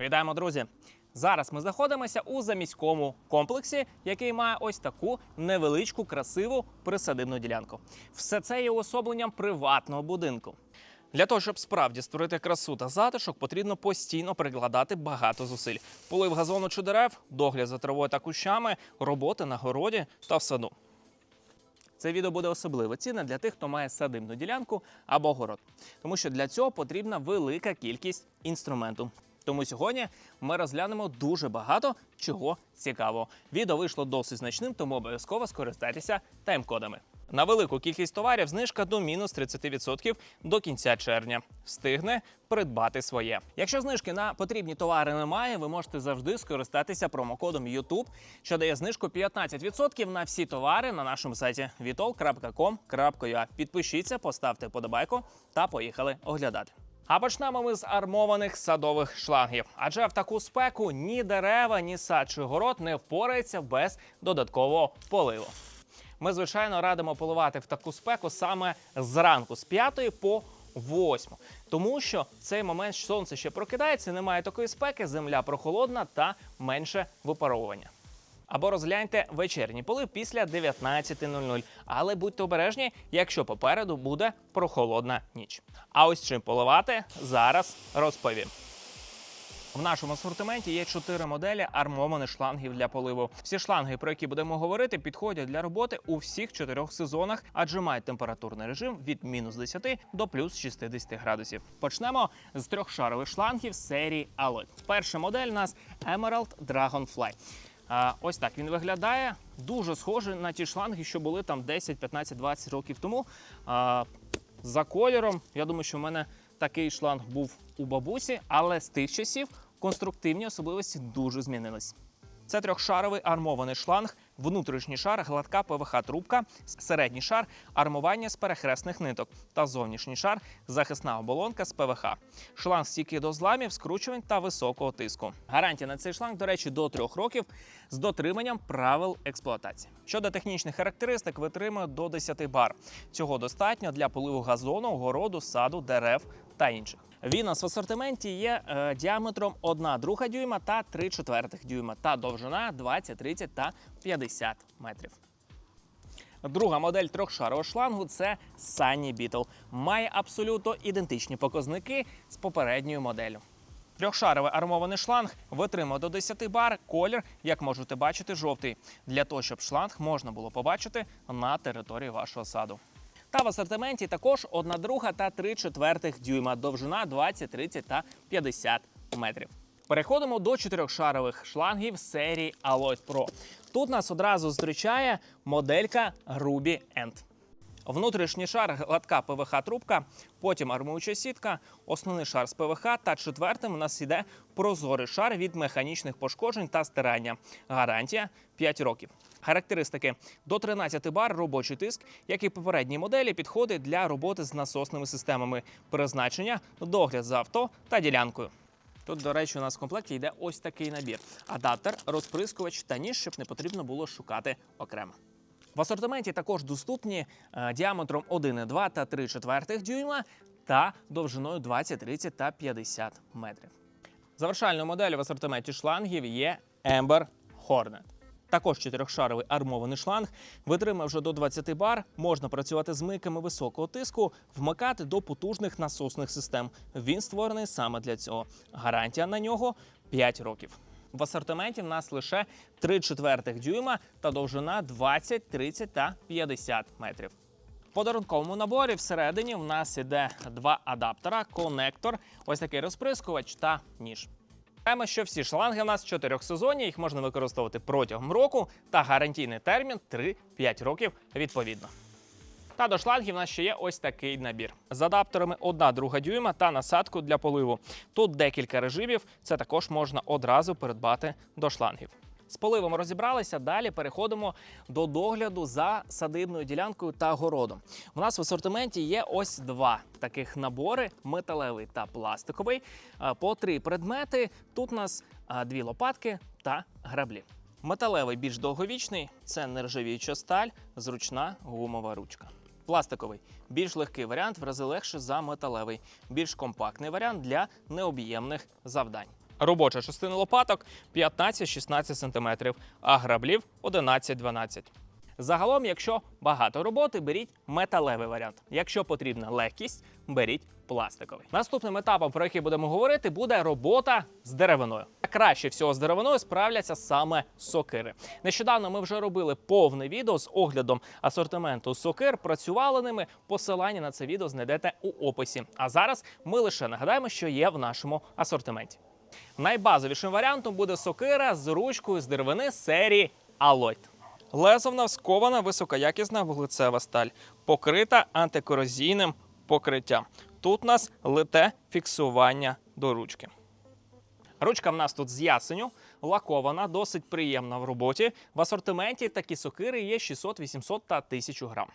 Вітаємо, друзі! Зараз ми знаходимося у заміському комплексі, який має ось таку невеличку, красиву присадибну ділянку. Все це є уособленням приватного будинку. Для того, щоб справді створити красу та затишок, потрібно постійно прикладати багато зусиль. Полив газону чи дерев, догляд за травою та кущами, роботи на городі та в саду. Це відео буде особливо цінне для тих, хто має садибну ділянку або город, тому що для цього потрібна велика кількість інструменту. Тому сьогодні ми розглянемо дуже багато чого цікавого. Відео вийшло досить значним, тому обов'язково скористайтеся тайм-кодами. На велику кількість товарів знижка до мінус 30% до кінця червня. Встигне придбати своє. Якщо знижки на потрібні товари немає, ви можете завжди скористатися промокодом YouTube, що дає знижку 15% на всі товари на нашому сайті vitol.com.ua. Підпишіться, поставте подобайку та поїхали оглядати. А почнемо ми з армованих садових шлангів. Адже в таку спеку ні дерева, ні сад чи город не впорається без додаткового поливу. Ми, звичайно, радимо поливати в таку спеку саме зранку, з 5 по 8. Тому що в цей момент сонце ще прокидається, немає такої спеки, земля прохолодна та менше випаровування. Або розгляньте вечірній полив після 19.00. Але будьте обережні, якщо попереду буде прохолодна ніч. А ось чим поливати зараз розповім. В нашому асортименті є чотири моделі армованих шлангів для поливу. Всі шланги, про які будемо говорити, підходять для роботи у всіх чотирьох сезонах, адже мають температурний режим від мінус 10 до плюс 60 градусів. Почнемо з трьохшарових шлангів серії Alloy. Перша модель у нас Emerald Dragonfly. Ось так він виглядає. Дуже схожий на ті шланги, що були там 10, 15, 20 років тому. За кольором, я думаю, що в мене такий шланг був у бабусі, але з тих часів конструктивні особливості дуже змінились. Це трьохшаровий армований шланг, внутрішній шар, гладка ПВХ-трубка, середній шар армування з перехресних ниток та зовнішній шар захисна оболонка з ПВХ. Шланг стійкий до зламів, скручувань та високого тиску. Гарантія на цей шланг, до речі, до трьох років з дотриманням правил експлуатації. Щодо технічних характеристик, витримує до 10 бар. Цього достатньо для поливу газону, городу, саду, дерев та інших. Він у асортименті є е, діаметром 1 друга дюйма та 3 четвертих дюйма та довжина 20, 30 та 50 метрів. Друга модель трьохшарового шлангу це Sunny Beetle. Має абсолютно ідентичні показники з попередньою моделлю. Трьохшаровий армований шланг витримує до 10 бар, колір, як можете бачити, жовтий, для того, щоб шланг можна було побачити на території вашого саду. Та в асортименті також 1 друга та 3 четвертих дюйма, довжина 20, 30 та 50 метрів. Переходимо до чотирьохшарових шлангів серії Alloy Pro. Тут нас одразу зустрічає моделька Ruby End. Внутрішній шар гладка ПВХ-трубка, потім армуюча сітка, основний шар з ПВХ та четвертим у нас йде прозорий шар від механічних пошкоджень та стирання. Гарантія 5 років. Характеристики до 13 бар робочий тиск, як і в попередній моделі, підходить для роботи з насосними системами призначення, догляд за авто та ділянкою. Тут, до речі, у нас в комплекті йде ось такий набір: адаптер, розприскувач та ніж, щоб не потрібно було шукати окремо. В асортименті також доступні е, діаметром 1,2 та 3 четвертих дюйма та довжиною 20, 30 та 50 метрів. Завершальною моделлю в асортименті шлангів є Ember Hornet. Також чотирьохшаровий армований шланг витримує вже до 20 бар. Можна працювати з мийками високого тиску, вмикати до потужних насосних систем. Він створений саме для цього. Гарантія на нього 5 років. В асортименті в нас лише 3 четвертих дюйма та довжина 20, 30 та 50 метрів. В подарунковому наборі всередині в нас іде два адаптера, конектор, ось такий розприскувач та ніж. Знаємо, що всі шланги в нас чотирьох сезонів, їх можна використовувати протягом року та гарантійний термін 3-5 років відповідно. Та до шлангів у нас ще є ось такий набір з адаптерами 1 друга дюйма та насадку для поливу. Тут декілька режимів, це також можна одразу придбати до шлангів. З поливом розібралися. Далі переходимо до догляду за садибною ділянкою та городом. У нас в асортименті є ось два таких набори: металевий та пластиковий. По три предмети. Тут у нас дві лопатки та граблі. Металевий більш довговічний це нержавіюча сталь, зручна гумова ручка. Пластиковий більш легкий варіант, в рази легше за металевий, більш компактний варіант для необ'ємних завдань. Робоча частина лопаток 15-16 см, а граблів 11-12 Загалом, якщо багато роботи, беріть металевий варіант. Якщо потрібна легкість, беріть пластиковий. Наступним етапом, про який будемо говорити, буде робота з деревиною. Краще всього з деревиною справляться саме сокири. Нещодавно ми вже робили повне відео з оглядом асортименту сокир, працювали ними. Посилання на це відео знайдете у описі. А зараз ми лише нагадаємо, що є в нашому асортименті. Найбазовішим варіантом буде сокира з ручкою з деревини серії Alloyd. Лезо в нас скована високоякісна вуглецева сталь, покрита антикорозійним покриттям. Тут у нас лите фіксування до ручки. Ручка в нас тут з ясеню, лакована, досить приємна в роботі. В асортименті такі сокири є 600, 800 та 1000 грам.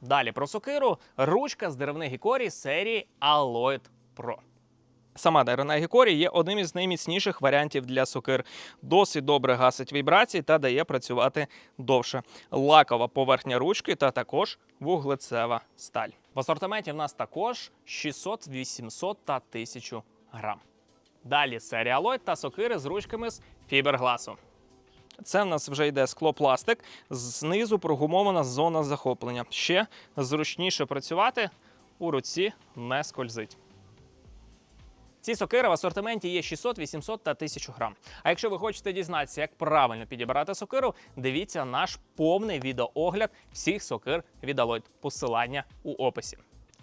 Далі про сокиру. Ручка з деревни гікорі серії Alloyd Pro. Сама деревна гікорі є одним із найміцніших варіантів для сокир. Досить добре гасить вібрації та дає працювати довше. Лакова поверхня ручки та також вуглецева сталь. В асортименті в нас також 600, 800 та 1000 грам. Далі серія Alloy та сокири з ручками з фібергласу. Це в нас вже йде склопластик, знизу прогумована зона захоплення. Ще зручніше працювати у руці не скользить. Ці сокири в асортименті є 600, 800 та 1000 грам. А якщо ви хочете дізнатися, як правильно підібрати сокиру, дивіться наш повний відеоогляд всіх сокир від Alloyd. Посилання у описі.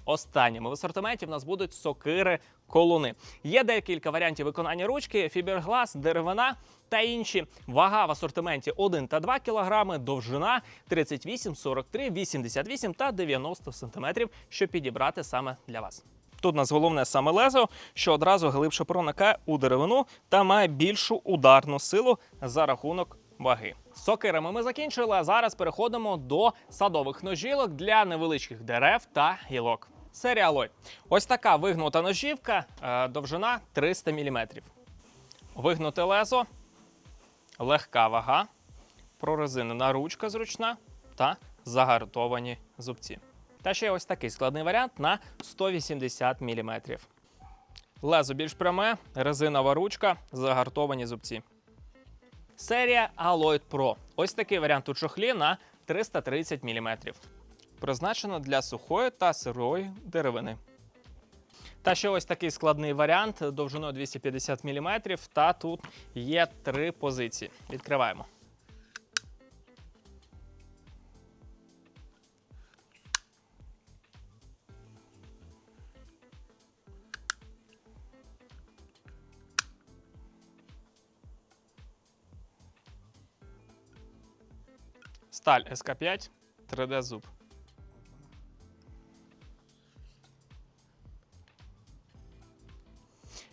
Останніми в асортименті в нас будуть сокири колуни. Є декілька варіантів виконання ручки, фіберглас, деревина та інші. Вага в асортименті 1 та 2 кг, довжина 38, 43, 88 та 90 см, щоб підібрати саме для вас. Тут у нас головне саме лезо, що одразу глибше проникає у деревину та має більшу ударну силу за рахунок ваги. Сокирами ми закінчили, а зараз переходимо до садових ножілок для невеличких дерев та гілок. Серія Alloy. Ось така вигнута ножівка, е, довжина 300 мм. Вигнуте лезо, легка вага, прорезинена ручка зручна та загартовані зубці. Та ще ось такий складний варіант на 180 мм. Лезо більш пряме, резинова ручка, загартовані зубці. Серія Alloyd Pro. Ось такий варіант у чохлі на 330 мм. Призначено для сухої та сирої деревини. Та ще ось такий складний варіант довжиною 250 мм. Та тут є три позиції. Відкриваємо. Сталь СК5 3D зуб.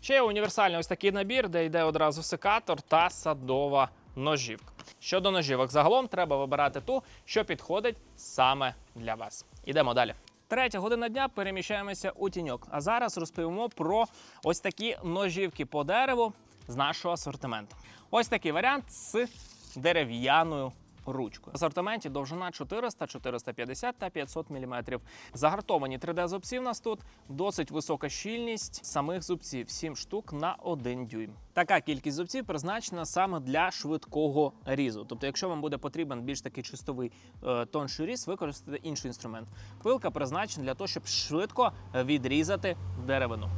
Ще є універсальний ось такий набір, де йде одразу секатор та садова ножівка. Щодо ножівок, загалом треба вибирати ту, що підходить саме для вас. Ідемо далі. Третя година дня переміщаємося у тіньок. А зараз розповімо про ось такі ножівки по дереву з нашого асортименту. Ось такий варіант з дерев'яною ручкою. В асортименті довжина 400, 450 та 500 мм. Загартовані 3D-зубці в нас тут, досить висока щільність самих зубців 7 штук на 1 дюйм. Така кількість зубців призначена саме для швидкого різу. Тобто, якщо вам буде потрібен більш такий чистовий е, тонший різ, використайте інший інструмент. Пилка призначена для того, щоб швидко відрізати деревину.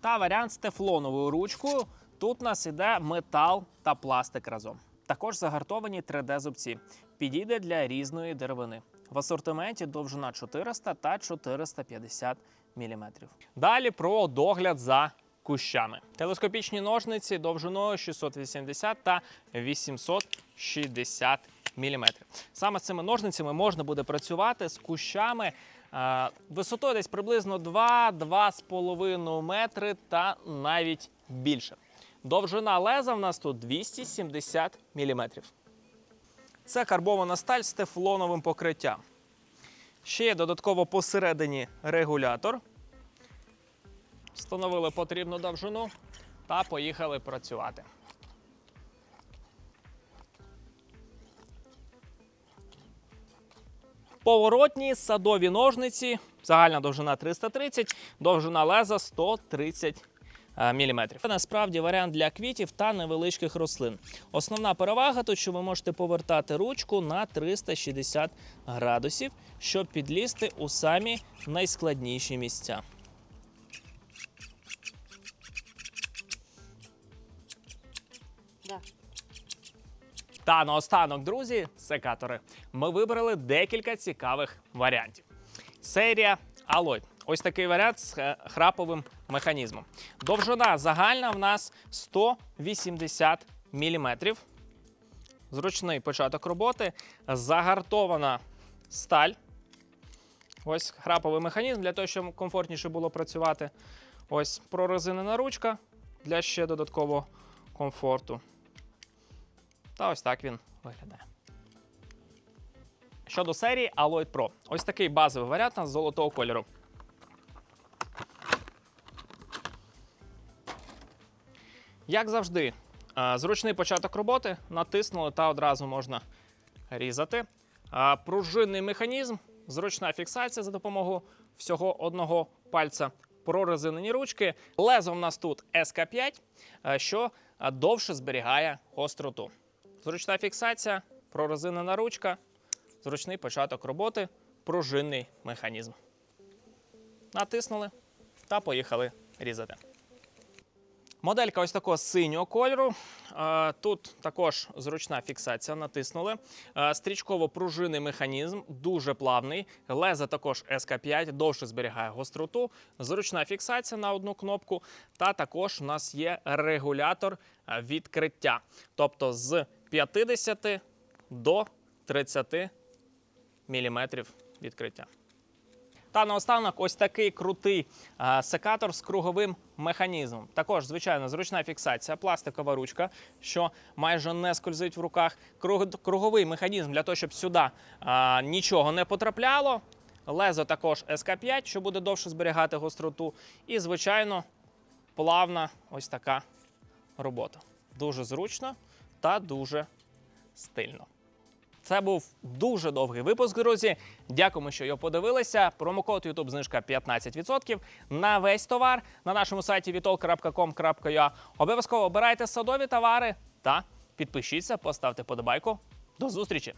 Та варіант з тефлоновою ручкою. Тут нас іде метал та пластик разом. Також загартовані 3D-зубці. Підійде для різної деревини. В асортименті довжина 400 та 450 мм. Далі про догляд за кущами. Телескопічні ножниці довжиною 680 та 860 мм. Саме з цими ножницями можна буде працювати з кущами е, висотою десь приблизно 2-2,5 метри та навіть більше. Довжина леза в нас тут 270 мм. Це карбована сталь з тефлоновим покриттям. Ще є додатково посередині регулятор. Встановили потрібну довжину та поїхали працювати. Поворотні садові ножниці. Загальна довжина 330, довжина леза 130 е, мм. Це насправді варіант для квітів та невеличких рослин. Основна перевага тут, що ви можете повертати ручку на 360 градусів, щоб підлізти у самі найскладніші місця. Да. Та наостанок, друзі, секатори. Ми вибрали декілька цікавих варіантів. Серія Alloy. Ось такий варіант з храповим механізмом. Довжина загальна в нас 180 мм. Зручний початок роботи. Загартована сталь. Ось храповий механізм для того, щоб комфортніше було працювати. Ось прорезинена ручка для ще додаткового комфорту. Та ось так він виглядає. Щодо серії Alloy Pro. Ось такий базовий варіант нас золотого кольору. Як завжди, е, зручний початок роботи, натиснули та одразу можна різати. Е, Пружинний механізм, зручна фіксація за допомогою всього одного пальця. Прорезинені ручки. Лезо в нас тут СК5, е, що довше зберігає гостроту. Зручна фіксація, прорезинена ручка, зручний початок роботи, пружинний механізм. Натиснули та поїхали різати. Моделька ось такого синього кольору. Е, Тут також зручна фіксація. Натиснули. Е, Стрічково-пружинний механізм, дуже плавний. Леза також СК5, довше зберігає гостроту. Зручна фіксація на одну кнопку. Та також у нас є регулятор е, відкриття. Тобто з 50 до 30 мм відкриття. Та наостанок ось такий крутий секатор з круговим механізмом. Також, звичайно, зручна фіксація, пластикова ручка, що майже не скользить в руках. Круговий механізм для того, щоб сюди нічого не потрапляло. Лезо також СК5, що буде довше зберігати гостроту. І, звичайно, плавна ось така робота. Дуже зручно та дуже стильно. Це був дуже довгий випуск, друзі. Дякуємо, що його подивилися. Промокод YouTube знижка 15% на весь товар на нашому сайті vitol.com.ua. Обов'язково обирайте садові товари та підпишіться, поставте подобайку. До зустрічі!